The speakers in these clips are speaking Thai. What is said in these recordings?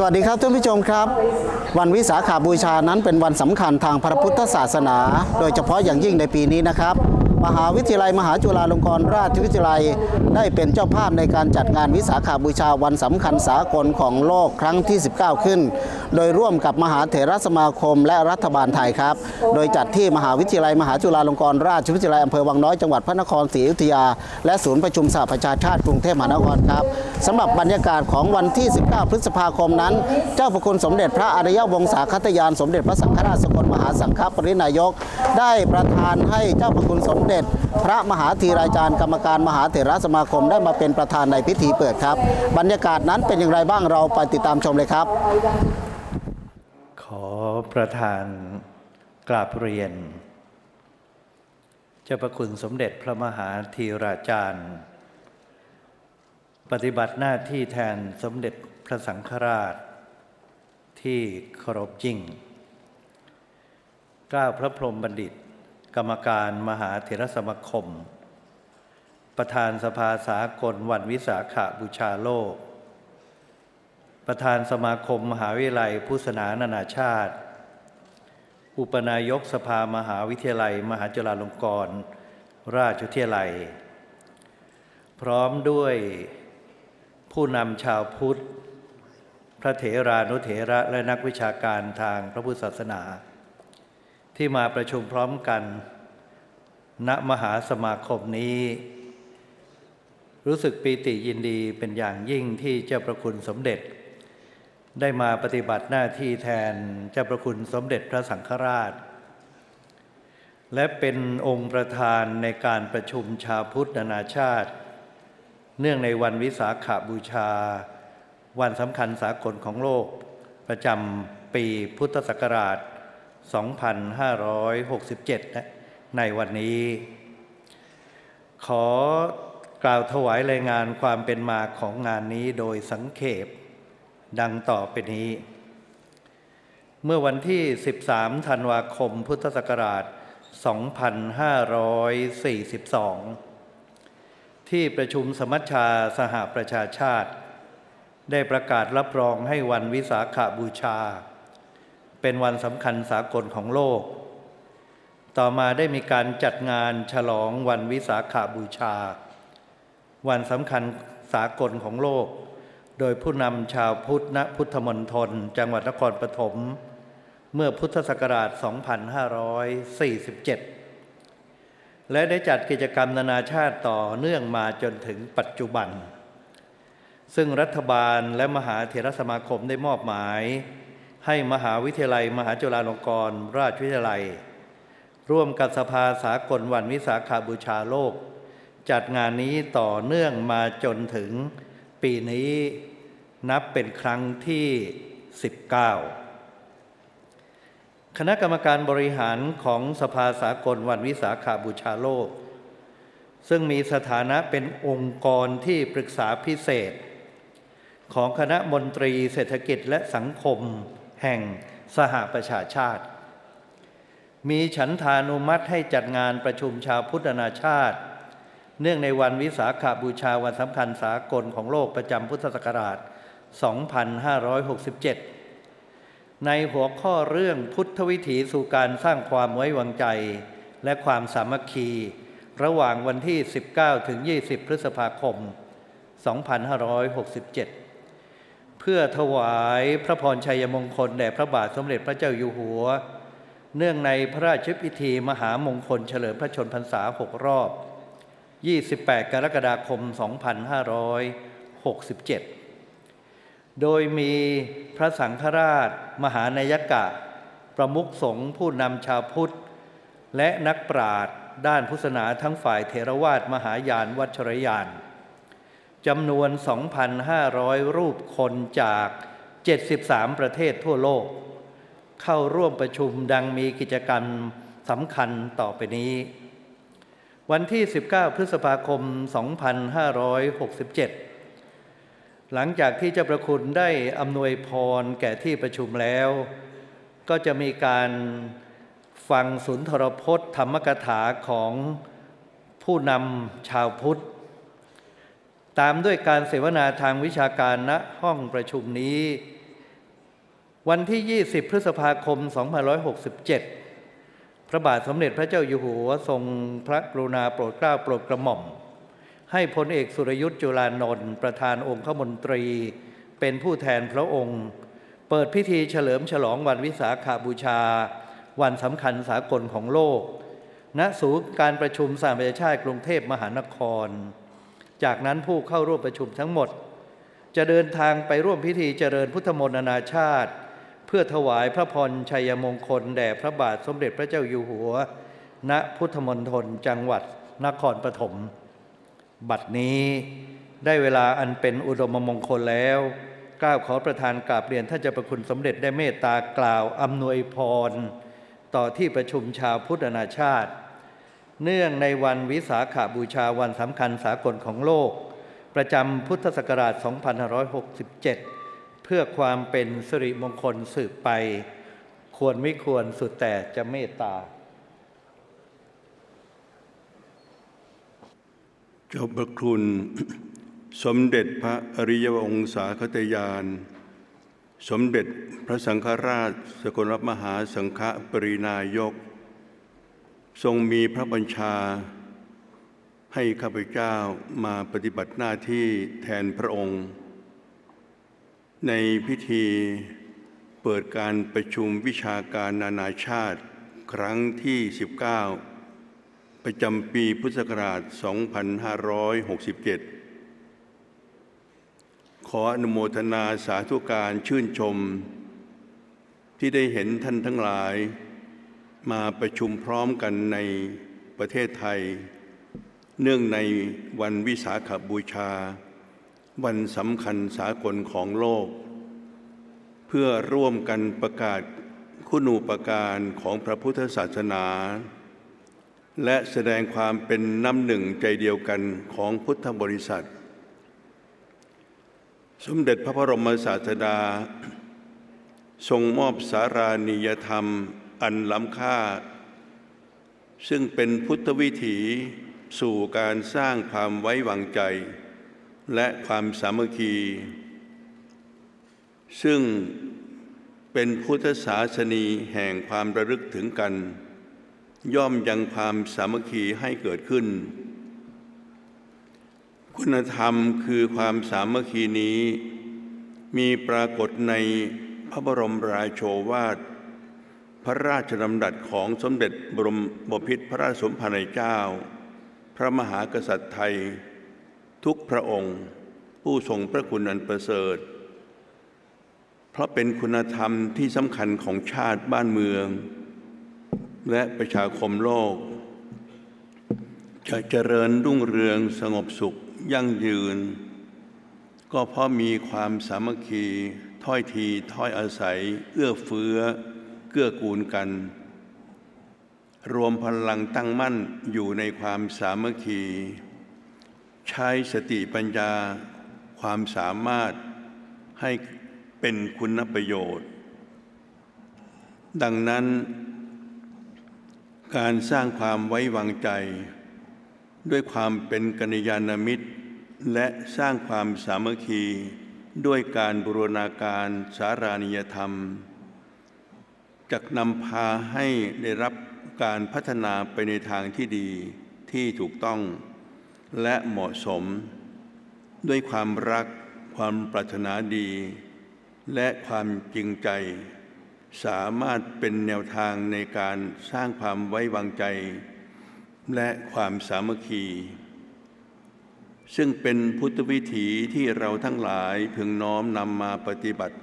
สวัสดีครับท่านผู้ชมครับ วันวิสาขาบูชานั้นเป็นวันสำคัญทางพระพุทธศาสนา โดยเฉพาะอย่างยิ่งในปีนี้นะครับ มหาวิทยาลัยมหาจุฬาลงกรณราชวิทยาลัย ได้เป็นเจ้าภาพในการจัดงานวิสาขาบูชาวันสำคัญสากลของโลกครั้งที่ 19 ขึ้น โดยร่วมกับมหาเถรสมาคมและรัฐบาลไทยครับ โดยจัดที่มหาวิทยาลัยมหาจุฬาลงกรณราชวิทยาลัยอำเภอวังน้อยจังหวัดพระนครศรีอยุธยา และศูนย์ประชุมสหประชาชาติกรุงเทพมหานครครับสำหรับบรรยากาศของวันที่ 19 พฤษภาคมนั้น เจ้าพระคุณสมเด็จพระอริยวงศาคตยานสมเด็จพระสังฆราชสกลมหาสังฆปรินายก ได้ประทานให้เจ้าพระคุณสมเด็จ พระมหาธีราจารย์กรรมการมหาเถรสมาคมได้มาเป็นประธานในพิธีเปิดครับ บรรยากาศนั้นเป็นอย่างไรบ้างเราไปติดตามชมเลยครับ ขอประธานกราบเรียน เจ้าพระคุณสมเด็จพระมหาธีราจารย์ ปฏิบัติหน้าที่แทนสมเด็จพระสังฆราช ที่เคารพยิ่งกล้าพระพรหมบัณฑิต กรรมการมหาเถรสมาคม ประธานสภาสากลวันวิสาขบูชาโลก ประธานสมาคมมหาวิทยาลัยพุทธศาสนานานาชาติ อุปนายกสภามหาวิทยาลัย มหาจุฬาลงกรณราชวิทยาลัย พร้อมด้วยผู้นำชาวพุทธ พระเถรานุเถระและนักวิชาการทางพระพุทธศาสนา ที่มาประชุมพร้อมกัน ณมหาสมาคมนี้ รู้สึกปีติยินดีเป็นอย่างยิ่งที่เจ้าประคุณสมเด็จ ได้มาปฏิบัติหน้าที่แทนเจ้าประคุณสมเด็จพระสังฆราช และเป็นองค์ประธานในการประชุมชาพุทธนานาชาติ เนื่องในวันวิสาขาบูชา วันสำคัญสากลของโลกประจำปีพุทธศักราช 2567 นะในวันนี้ ขอกล่าวถวายรายงานความเป็นมาของงานนี้โดยสังเขปดังต่อไปนี้ เมื่อวันที่ 13 ธันวาคมพุทธศักราช 2542 ที่ประชุมสมัชชาสหประชาชาติ ได้ประกาศรับรองให้วันวิสาขาบูชา เป็นวันสำคัญสากลของโลก ต่อมาได้มีการจัดงานฉลองวันวิสาขาบูชา วันสำคัญสากลของโลก โดยผู้นำชาวพุทธณพุทธมณฑลจังหวัดนครปฐมเมื่อพุทธศักราช 2547 และได้จัดกิจกรรมนานาชาติต่อเนื่องมาจนถึงปัจจุบัน ซึ่งรัฐบาลและมหาเถรสมาคมได้มอบหมาย ให้มหาวิทยาลัย มหาจุฬาลงกรณราชวิทยาลัย ร่วมกับสภาสากลวันวิสาขาบูชาโลก จัดงานนี้ต่อเนื่องมาจนถึงปีนี้นับเป็นครั้งที่ 19 คณะกรรมการบริหารของสภาสากลวันวิสาขาบูชาโลก ซึ่งมีสถานะเป็นองค์กรที่ปรึกษาพิเศษ ของคณะมนตรีเศรษฐกิจและสังคม แห่งสหประชาชาติ มีฉันทานุมัติให้จัดงานประชุมชาวพุทธนาชาติ เนื่องในวันวิสาขาบูชาวันสำคัญสากลของโลกประจำพุทธศักราช 2567 ในหัวข้อเรื่องพุทธวิถีสู่การสร้างความไว้วางใจ และความสามัคคี ระหว่างวันที่ 19ถึง20 พฤษภาคม 2567 พื่อถวายพระพรชัยมงคลแด่พระบาทสมเด็จพระเจ้าอยู่หัว เนื่องในพระราชพิธีมหามงคลเฉลิมพระชนพรรษา6รอบ 28 กรกฎาคม 2567 โดยมีพระสังฆราช มหานายกะ ประมุขสงฆ์ผู้นำชาวพุทธ และนักปราชญ์ด้านพุทธศาสนาทั้งฝ่ายเทรวาสมหายานวัชรยาน จำนวน 2,500 รูปคนจาก 73 ประเทศทั่วโลก เข้าร่วมประชุมดังมีกิจกรรมสำคัญต่อไปนี้ วันที่ 19 พฤษภาคม 2567 หลังจากที่เจ้าประคุณได้อำนวยพรแก่ที่ประชุมแล้ว ก็จะมีการฟังสุนทรพจน์ธรรมกถาของผู้นำชาวพุทธ ตามด้วยการเสวนาทางวิชาการณห้องประชุมนี้ วันที่ 20 พฤษภาคม 2567 พระบาทสมเด็จพระเจ้าอยู่หัวทรงพระกรุณาโปรดเกล้าโปรดกระหม่อม ให้พลเอกสุรยุทธ์จุลานนท์ประธานองค์ขมนตรี เป็นผู้แทนพระองค์ เปิดพิธีเฉลิมฉลองวันวิสาขาบูชา วันสำคัญสากลของโลก ณศูนย์การประชุมสหประชาชาติกรุงเทพมหานคร จากนั้นผู้เข้าร่วมประชุมทั้งหมด จะเดินทางไปร่วมพิธีเจริญพุทธมนต์นานาชาติ เพื่อถวายพระพรชัยมงคล แด่พระบาทสมเด็จพระเจ้าอยู่หัว ณพุทธมณฑลจังหวัดนครปฐมบัดนี้ได้เวลาอันเป็นอุดมมงคลแล้วกล้าวขอประธานกราบเรียนท่านเจ้าประคุณสมเด็จได้เมตตากล่าวอำนวยพร ต่อที่ประชุมชาวพุทธนานาชาติ เนื่องในวันวิสาขาบูชาวันสำคัญสากลของโลก ประจำพุทธศักราช 2567 เพื่อความเป็นสิริมงคลสืบไป ควรไม่ควรสุดแต่จะเมตตา เจ้าพระคุณสมเด็จพระอริยวงศาคตยาน สมเด็จพระสังฆราช สกลรับมหาสังฆปรินายก ทรงมีพระบัญชา ให้ข้าพเจ้ามาปฏิบัติหน้าที่แทนพระองค์ ในพิธีเปิดการประชุมวิชาการนานาชาติครั้งที่ 19 ประจำปีพุทธศักราช 2567 ขออนุโมทนาสาธุการชื่นชม ที่ได้เห็นท่านทั้งหลาย มาประชุมพร้อมกันในประเทศไทย เนื่องในวันวิสาขบูชา วันสำคัญสากลของโลก เพื่อร่วมกันประกาศคุณูปการของพระพุทธศาสนา และแสดงความเป็นน้ำหนึ่งใจเดียวกันของพุทธบริษัท สมเด็จพระบรมศาสดา ทรงมอบสารานิยธรรม อันล้ำค่า ซึ่งเป็นพุทธวิถีสู่การสร้างความไว้วางใจ และความสามัคคี ซึ่งเป็นพุทธศาสนีแห่งความระลึกถึงกัน ย่อมยังความสามัคคีให้เกิดขึ้น คุณธรรมคือความสามัคคีนี้ มีปรากฏในพระบรมราโชวาท ระราชดำรัสของสมเด็จบรมบพิตรพระราชสมภารนเจ้า พระมหากษัตริย์ไทย ทุกพระองค์ ผู้ทรงพระคุณอันประเสริฐ เพราะเป็นคุณธรรมที่สำคัญของชาติบ้านเมือง และประชาคมโลก จะเจริญรุ่งเรืองสงบสุขยั่งยืน ก็เพราะมีความสามัคคีถ้อยทีถ้อยอาศัย เอื้อเฟื้อ เกื้อกูลกัน รวมพลังตั้งมั่นอยู่ในความสามัคคี ใช้สติปัญญาความสามารถให้เป็นคุณประโยชน์ ดังนั้น การสร้างความไว้วางใจ ด้วยความเป็นกัลยาณมิตร และสร้างความสามัคคี ด้วยการบูรณาการสารานิยธรรม จะนำพาให้ได้รับการพัฒนาไปในทางที่ดีที่ถูกต้อง และเหมาะสม ด้วยความรักความปรารถนาดี และความจริงใจ สามารถเป็นแนวทางในการสร้างความไว้วางใจ และความสามัคคี ซึ่งเป็นพุทธวิถีที่เราทั้งหลายพึงน้อมนำมาปฏิบัติ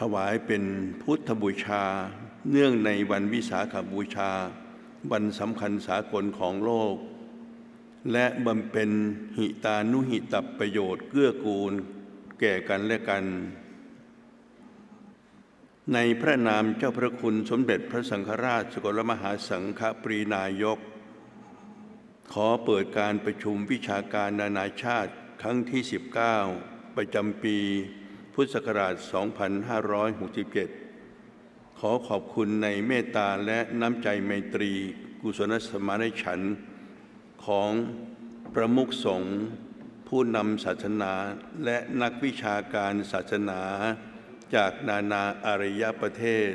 ถวายเป็นพุทธบูชา เนื่องในวันวิสาขบูชา วันสำคัญสากลของโลก และบำเพ็ญหิตานุหิตับประโยชน์เกื้อกูล แก่กันและกัน ในพระนามเจ้าพระคุณสมเด็จพระสังฆราชสกลมหาสังฆปรีนายก ขอเปิดการประชุมวิชาการนานาชาติครั้งที่ 19 ประจำปี พุทธศักราช 2567 ขอขอบคุณในเมตตาและน้ำใจไมตรีกุศลสมานฉันของประมุขสงฆ์ผู้นำศาสนาและนักวิชาการศาสนา จากนานาอารยประเทศ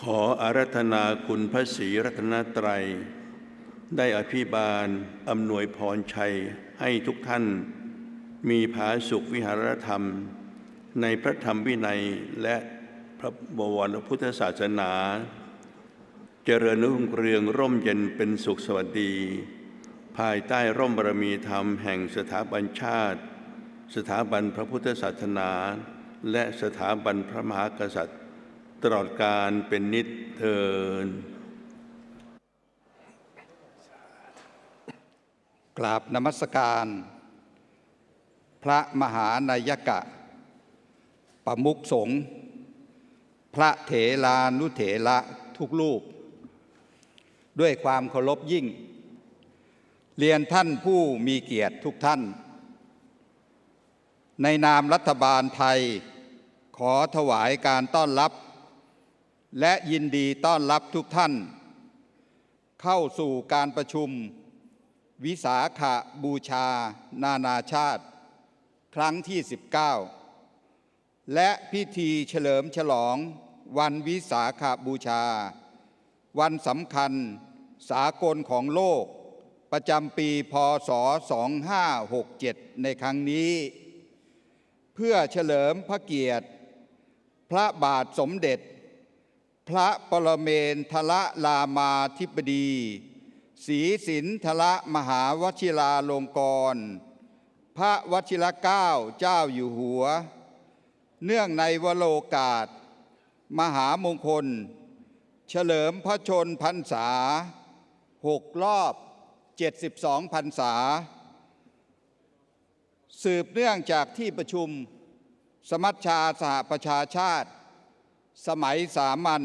ขออารัธนาคุณพระศรีรัตนตรัย ได้อภิบาลอำนวยพรชัยให้ทุกท่าน มีผาสุขวิหารธรรม ในพระธรรมวินัยและพระบวรพุทธศาสนา เจริญรุ่งเรืองร่มเย็นเป็นสุขสวัสดี ภายใต้ร่มบารมีธรรมแห่งสถาบันชาติ สถาบันพระพุทธศาสนา และสถาบันพระมหากษัตริย์ ตลอดการเป็นนิจเทินกราบนมัสการ พระมหานายกะ ประมุขสงฆ์พระเถลานุเถระทุกรูป ด้วยความเคารพยิ่ง เรียนท่านผู้มีเกียรติทุกท่าน ในนามรัฐบาลไทย ขอถวายการต้อนรับ และยินดีต้อนรับทุกท่าน เข้าสู่การประชุมวิสาขบูชานานาชาติ ครั้งที่ 19 และพิธีเฉลิมฉลองวันวิสาขบูชา วันสำคัญสากลของโลก ประจำปีพศ 2567 ในครั้งนี้ เพื่อเฉลิมพระเกียรติ พระบาทสมเด็จ พระปรเมนทรรามาธิบดีศรีสินทรมหาวชิราลงกรณ์ พระวชิรเกล้าเจ้าอยู่หัว เนื่องในวโรกาส มหามงคล เฉลิมพระชนพรรษาหกรอบ 72พรรษา สืบเนื่องจากที่ประชุม สมัชชาสหประชาชาติ สมัยสามัญ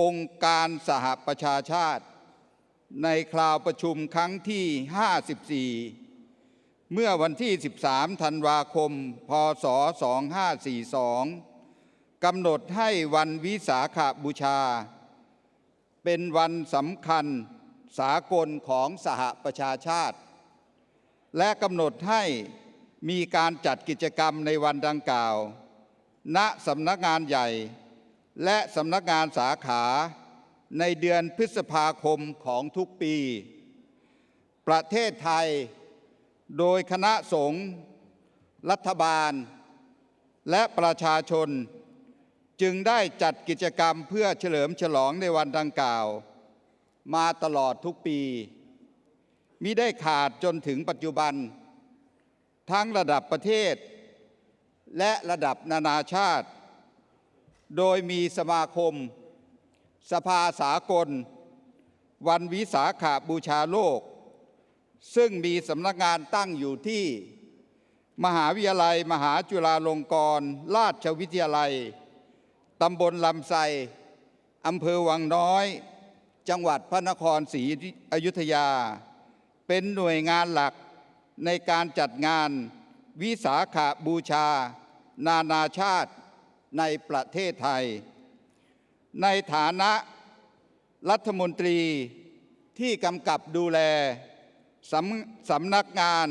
องค์การสหประชาชาติ ในคราวประชุมครั้งที่ 54 เมื่อวันที่ 13 ธันวาคม พศ 2542 กำหนดให้วันวิสาขบูชา เป็นวันสำคัญสากลของสหประชาชาติ และกำหนดให้มีการจัดกิจกรรมในวันดังกล่าว ณสำนักงานใหญ่ และสำนักงานสาขาในเดือนพฤษภาคมของทุกปี ประเทศไทย โดยคณะสงฆ์รัฐบาล และประชาชน จึงได้จัดกิจกรรมเพื่อเฉลิมฉลองในวันดังกล่าว มาตลอดทุกปีมิได้ขาดจนถึงปัจจุบัน ทั้งระดับประเทศ และระดับนานาชาติ โดยมีสมาคม สภาสากล วันวิสาขาบูชาโลก ซึ่งมีสำนักงานตั้งอยู่ที่ มหาวิทยาลัย มหาจุฬาลงกรณราชวิทยาลัย ตำบลลำไทรอำเภอวังน้อย จังหวัดพระนครศรีอยุธยา เป็นหน่วยงานหลักในการจัดงานวิสาขาบูชา นานาชาติในประเทศไทย ในฐานะรัฐมนตรีที่กำกับดูแล สำสำนักงาน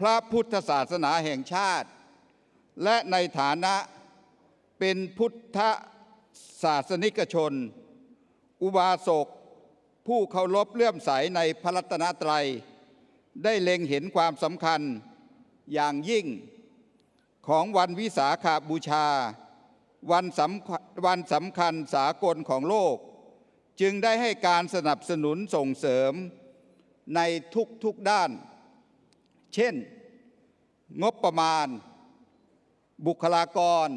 พระพุทธศาสนาแห่งชาติ และในฐานะเป็นพุทธศาสนิกชน อุบาสกผู้เคารพเลื่อมใสในพระรัตนตรัย ได้เล็งเห็นความสำคัญอย่างยิ่งของวันวิสาขาบูชา วันสำวันสำคัญสากลของโลก จึงได้ให้การสนับสนุนส่งเสริม ในทุกๆด้าน เช่น งบประมาณ บุคลากร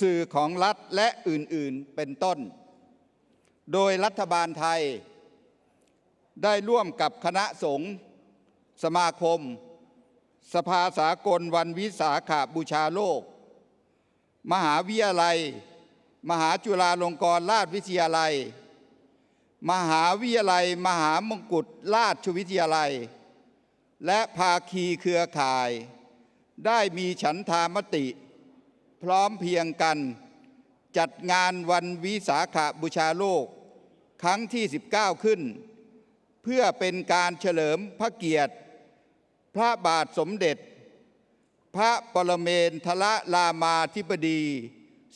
สื่อของรัฐและอื่นๆเป็นต้น โดยรัฐบาลไทย ได้ร่วมกับคณะสงฆ์สมาคม สภาสากลวันวิสาขาบูชาโลก มหาวิทยาลัย มหาจุฬาลงกรณราชวิทยาลัย มหาวิทยาลัย มหามงกุฎราชวิทยาลัย และภาคีเครือข่าย ได้มีฉันทามติ พร้อมเพียงกัน จัดงานวันวิสาขาบูชาโลก ครั้งที่ 19 ขึ้น เพื่อเป็นการเฉลิมพระเกียรติ พระบาทสมเด็จ พระปรเมนทรรามาธิบดี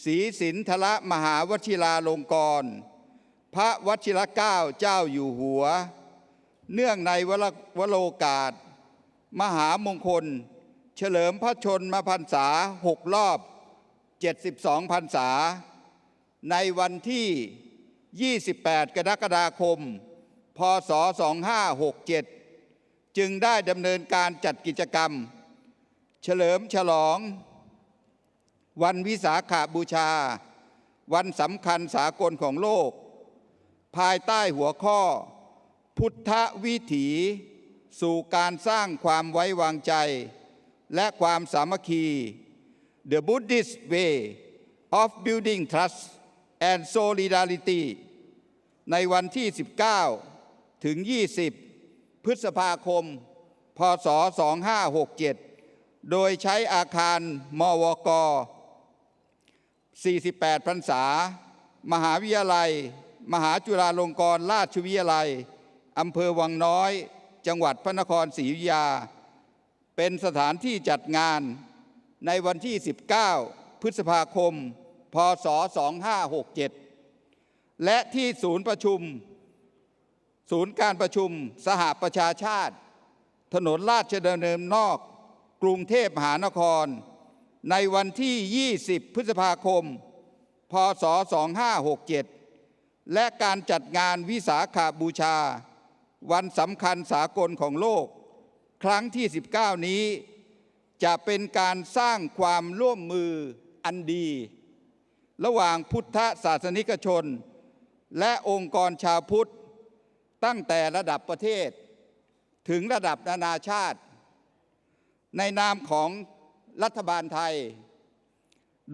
ศรีสินทรมหาวชิราลงกรณ์ พระวชิรเกล้าเจ้าอยู่หัว เนื่องในวรวโรกาส มหามงคล เฉลิมพระชนมพรรษาหกรอบ 72พรรษา ในวันที่ 28 กรกฎาคม พศ 2567 จึงได้ดำเนินการจัดกิจกรรม เฉลิมฉลอง วันวิสาขาบูชา วันสำคัญสากลของโลก ภายใต้หัวข้อ พุทธวิถีสู่การสร้างความไว้วางใจ และความสามัคคี The Buddhist Way of Building Trust and Solidarity ในวันที่ 19 ถึง 20 พฤษภาคม พศ 2567 โดยใช้อาคารมวก 48 พรรษา มหาวิทยาลัย มหาจุฬาลงกรณราชวิทยาลัยอำเภอวังน้อย จังหวัดพระนครศรีอยุธยา เป็นสถานที่จัดงานในวันที่ 19 พฤษภาคม พศ 2567 และที่ศูนย์ประชุม ศูนย์การประชุมสหประชาชาติ ถนนราชดำเนินนอก กรุงเทพมหานคร ในวันที่ 20 พฤษภาคม พศ 2567 และการจัดงานวิสาขาบูชา วันสำคัญสากลของโลก ครั้งที่ 19 นี้ จะเป็นการสร้างความร่วมมืออันดี ระหว่างพุทธศาสนิกชน และองค์กรชาวพุทธ ตั้งแต่ระดับประเทศ ถึงระดับนานาชาติ ในนามของรัฐบาลไทย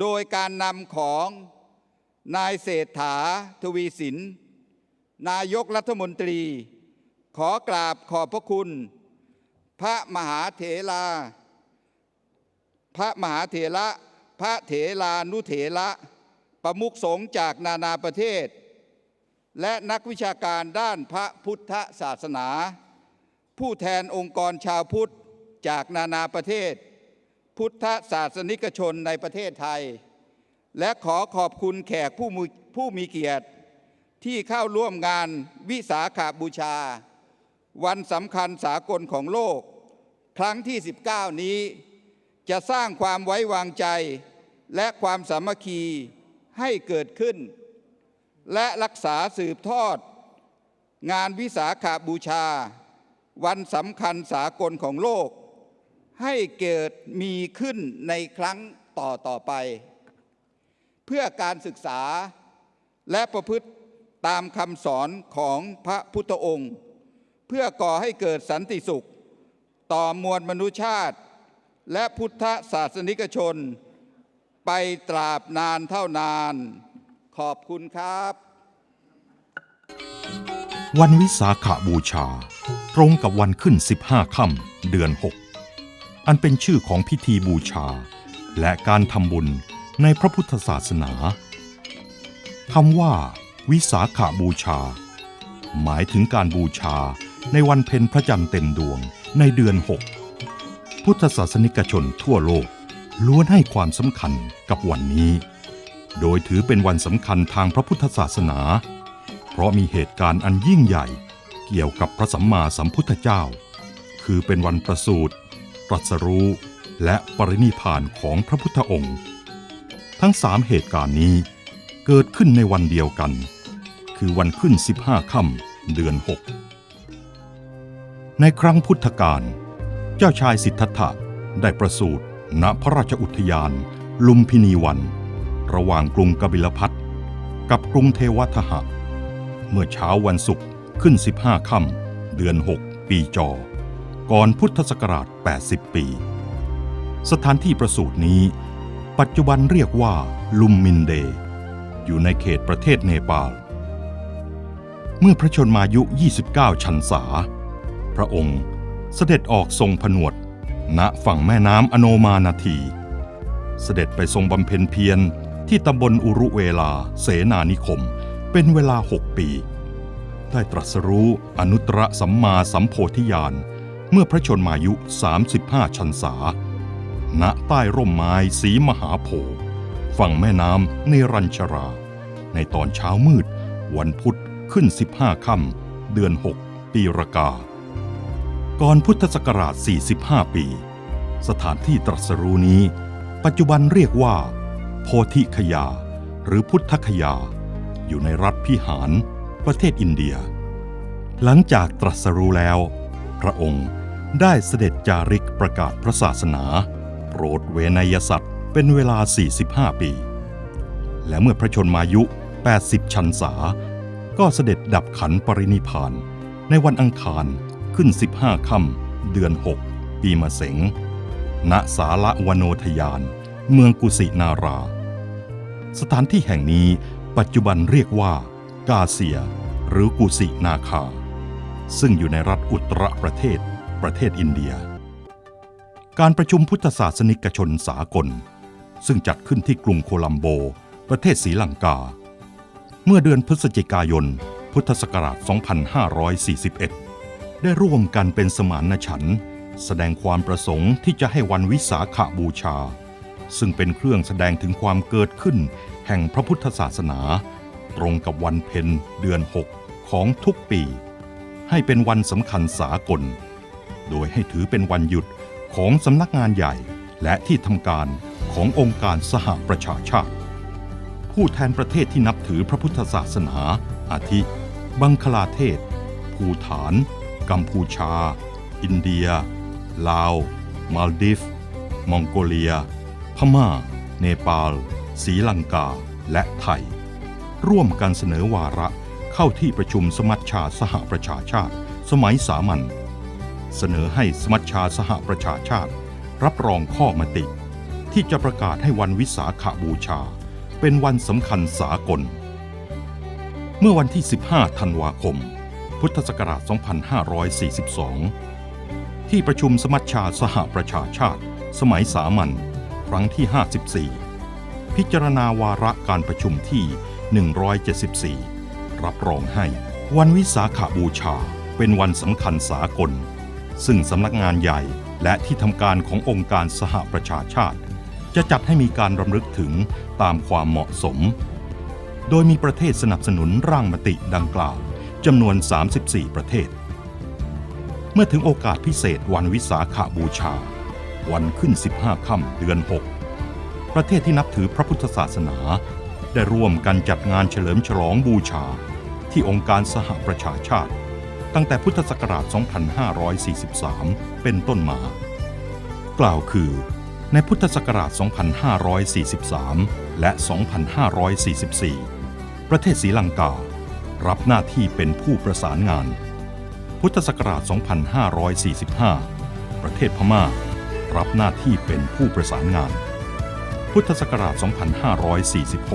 โดยการนำของ นายเศรษฐาทวีสิน นายกรัฐมนตรี ขอกราบขอบพระคุณ พระมหาเถรา พระมหาเถระ พระเถรานุเถระ ประมุขสงฆ์จากนานาประเทศ และนักวิชาการด้านพระพุทธศาสนา ผู้แทนองค์กรชาวพุทธจากนานาประเทศ พุทธศาสนิกชนในประเทศไทย และขอขอบคุณแขกผู้มีผู้มีเกียรติที่เข้าร่วมงานวิสาขาบูชา วันสำคัญสากลของโลก ครั้งที่ 19 นี้ จะสร้างความไว้วางใจ และความสามัคคีให้เกิดขึ้น และรักษาสืบทอด งานวิสาขาบูชา วันสำคัญสากลของโลก ให้เกิดมีขึ้นในครั้งต่อต่อไป พื่อการศึกษาและประพฤติตามคำสอนของพระพุทธองค์ เพื่อก่อให้เกิดสันติสุข ต่อมวลมนุษยชาติ และพุทธศาสนิกชน ไปตราบนานเท่านาน ขอบคุณครับ วันวิสาขาบูชา ตรงกับวันขึ้น 15ค่ำเดือน 6 อันเป็นชื่อของพิธีบูชา และการทำบุญ ในพระพุทธศาสนาคำว่า วิสาขาบูชา หมายถึงการบูชาในวันเพ็ญพระจันทร์เต็มดวงในเดือน6พุทธศาสนิกชนทั่วโลก ล้วนให้ความสำคัญกับวันนี้ โดยถือเป็นวันสำคัญทางพระพุทธศาสนา เพราะมีเหตุการณ์อันยิ่งใหญ่ เกี่ยวกับพระสัมมาสัมพุทธเจ้า คือเป็นวันประสูติตรัสรู้และปรินิพพานของพระพุทธองค์ ทั้งสามเหตุการณ์นี้เกิดขึ้นในวันเดียวกัน คือวันขึ้น 15ค่ำเดือน 6 ในครั้งพุทธกาลเจ้าชายสิทธัตถะได้ประสูติณพระราชอุทยาน ลุมพินีวัน ระหว่างกรุงกบิลพัทกับกรุงเทวทหะ เมื่อเช้าวันศุกร์ขึ้น 15ค่เดือน 6 ปีจอ ก่อนพุทธศักราช 80 ปี สถานที่ประสูตินี้ ปัจจุบันเรียกว่าลุมมินเด อยู่ในเขตประเทศเนปาล เมื่อพระชนมายุ 29 ชันษา พระองค์เสด็จออกทรงผนวด ณฝั่งแม่น้ำอโนมานาที เสด็จไปทรงบำเพ็ญเพียรที่ตำบลอุรุเวลาเสนานิคม เป็นเวลาหกปี ได้ตรัสรู้อนุตตรสัมมาสัมโพธิญาณ เมื่อพระชนมายุ 35 ชันษา ณใต้ร่มไม้สีมหาโพธิ์ฝั่งแม่น้ำเนรัญชรา ในตอนเช้ามืด วันพุธขึ้น 15 ค่ำเดือน 6 ปีรากา ก่อนพุทธศักราช 45 ปี สถานที่ตรัสรู้นี้ ปัจจุบันเรียกว่า โพธิคยา หรือพุทธคยา อยู่ในรัฐพิหาร ประเทศอินเดีย หลังจากตรัสรู้แล้ว พระองค์ได้เสด็จจาริกประกาศพระศาสนา โปรดเวนยสัตว์เป็นเวลา 45 ปี และเมื่อพระชนมายุ 80 ชันษา ก็เสด็จดับขันปรินิพานในวันอังคารขึ้น 15 ค่ำเดือน 6 ปีมะเสงณสาละวโนทยาน เมืองกุสินารา สถานที่แห่งนี้ปัจจุบันเรียกว่า กาเซีย หรือกุสินาคา ซึ่งอยู่ในรัฐอุตรประเทศ ประเทศอินเดีย การประชุมพุทธศาสนิกชนสากล ซึ่งจัดขึ้นที่กรุงโคลัมโบ ประเทศศรีลังกา เมื่อเดือนพฤศจิกายน พุทธศักราช 2541 ได้ร่วมกันเป็นสมานฉันท์แสดงความประสงค์ที่จะให้วันวิสาขบูชา ซึ่งเป็นเครื่องแสดงถึงความเกิดขึ้น แห่งพระพุทธศาสนา ตรงกับวันเพ็ญเดือน 6 ของทุกปี ให้เป็นวันสำคัญสากล โดยให้ถือเป็นวันหยุด ของสำนักงานใหญ่และที่ทำการขององค์การสหประชาชาติ ผู้แทนประเทศที่นับถือพระพุทธศาสนา อาทิ บังคลาเทศ ภูฐาน กัมพูชา อินเดีย ลาว มาลดิฟ มองโกเลีย พม่า เนปาลศรีลังกา และไทย ร่วมกันเสนอวาระเข้าที่ประชุมสมัชชาสหประชาชาติ สมัยสามัญ เสนอให้สมัชชาสหประชาชาติ รับรองข้อมติ ที่จะประกาศให้วันวิสาขบูชา เป็นวันสำคัญสากล เมื่อวันที่ 15 ธันวาคม พุทธศักราช 2542 ที่ประชุมสมัชชาสหประชาชาติ สมัยสามัญครั้งที่ 54 พิจารณาวาระการประชุมที่ 174 รับรองให้วันวิสาขบูชาเป็นวันสำคัญสากล ซึ่งสำนักงานใหญ่และที่ทำการขององค์การสหประชาชาติ จะจัดให้มีการรำลึกถึงตามความเหมาะสม โดยมีประเทศสนับสนุนร่างมติดังกล่าวจำนวน 34 ประเทศ เมื่อถึงโอกาสพิเศษวันวิสาขาบูชา วันขึ้น 15 ค่ำเดือน 6 ประเทศที่นับถือพระพุทธศาสนา ได้ร่วมกันจัดงานเฉลิมฉลองบูชา ที่องค์การสหประชาชาติ ตั้งแต่พุทธศักราช 2543 เป็นต้นมา กล่าวคือ ในพุทธศักราช 2543 และ 2544 ประเทศศรีลังกา รับหน้าที่เป็นผู้ประสานงาน พุทธศักราช 2545 ประเทศพม่า รับหน้าที่เป็นผู้ประสานงาน พุทธศักราช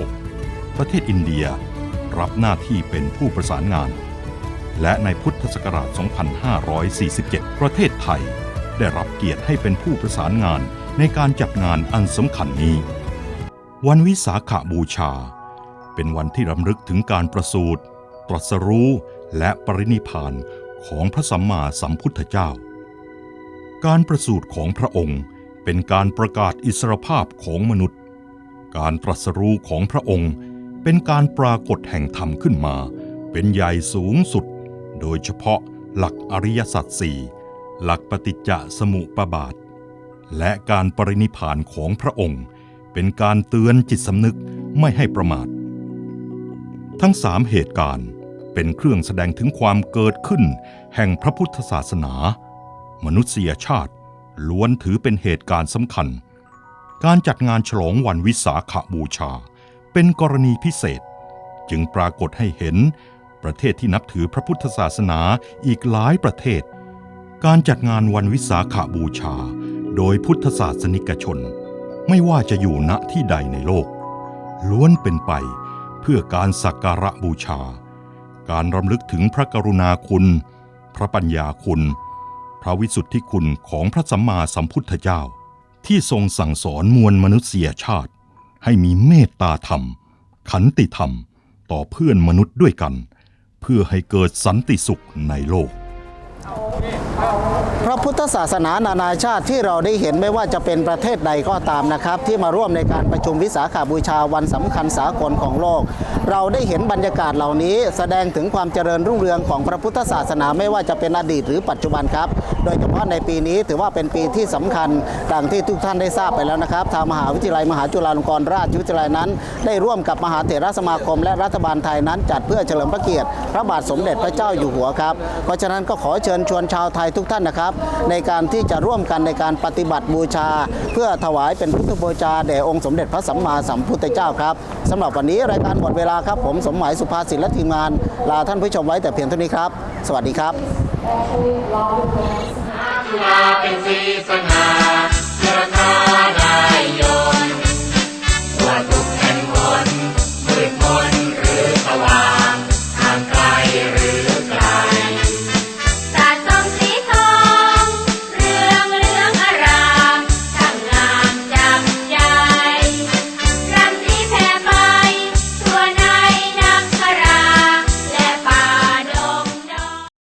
2546 ประเทศอินเดีย รับหน้าที่เป็นผู้ประสานงาน และในพุทธศักราช 2547 ประเทศไทย ได้รับเกียรติให้เป็นผู้ประสานงานในการจัดงานอันสำคัญนี้ วันวิสาขบูชา เป็นวันที่รำลึกถึงการประสูติตรัสรู้และปรินิพพานของพระสัมมาสัมพุทธเจ้า การประสูติของพระองค์เป็นการประกาศอิสรภาพของมนุษย์ การตรัสรู้ของพระองค์เป็นการปรากฏแห่งธรรมขึ้นมา เป็นใหญ่สูงสุด โดยเฉพาะหลักอริยสัจสี่หลักปฏิจจสมุปบาท และการปรินิพานของพระองค์ เป็นการเตือนจิตสำนึกไม่ให้ประมาท ทั้งสามเหตุการณ์เป็นเครื่องแสดงถึงความเกิดขึ้น แห่งพระพุทธศาสนา มนุษยชาติล้วนถือเป็นเหตุการณ์สำคัญ การจัดงานฉลองวันวิสาขบูชา เป็นกรณีพิเศษ จึงปรากฏให้เห็น ประเทศที่นับถือพระพุทธศาสนาอีกหลายประเทศ การจัดงานวันวิสาขาบูชา โดยพุทธศาสนิกชน ไม่ว่าจะอยู่ณที่ใดในโลก ล้วนเป็นไปเพื่อการสักการะบูชา การรำลึกถึงพระกรุณาคุณ พระปัญญาคุณ พระวิสุทธิคุณของพระสัมมาสัมพุทธเจ้า ที่ทรงสั่งสอนมวลมนุษยชาติ ให้มีเมตตาธรรม ขันติธรรม ต่อเพื่อนมนุษย์ด้วยกัน เพื่อให้เกิดสันติสุขในโลก พระพุทธศาสนานานาชาติที่เราได้เห็นไม่ว่าจะเป็นประเทศใดก็ตามนะครับ ที่มาร่วมในการประชุมวิสาขาบูชาวันสำคัญสากลของโลก เราได้เห็นบรรยากาศเหล่านี้ แสดงถึงความเจริญรุ่งเรืองของพระพุทธศาสนาไม่ว่าจะเป็นอดีตหรือปัจจุบันครับ โดยเฉพาะในปีนี้ถือว่าเป็นปีที่สำคัญดังที่ทุกท่านได้ทราบไปแล้วนะครับ ทางมหาวิทยาลัยมหาจุฬาลงกรณราชวิทยาลัยนั้น ได้ร่วมกับมหาเถรสมาคม และรัฐบาลไทยนั้น จัดเพื่อเฉลิมพระเกียรติ พระบาทสมเด็จพระเจ้าอยู่หัวครับเพราะฉะนั้นก็ขอเชิญชวนชาวไทยทุกท่านนะครับ ในการที่จะร่วมกันในการปฏิบัติบูชา เพื่อถวายเป็นพุทธบูชาแด่องค์สมเด็จพระสัมมาสัมพุทธเจ้าครับสำหรับวันนี้รายการหมดเวลาครับ ผมสมหมายสุภาสิทธิ์และทีมงาน ลาท่านผู้ชมไว้แต่เพียงเท่านี้ครับ สวัสดีครับจุฬาเป็นสีสง่าเพื่อข้าได้ย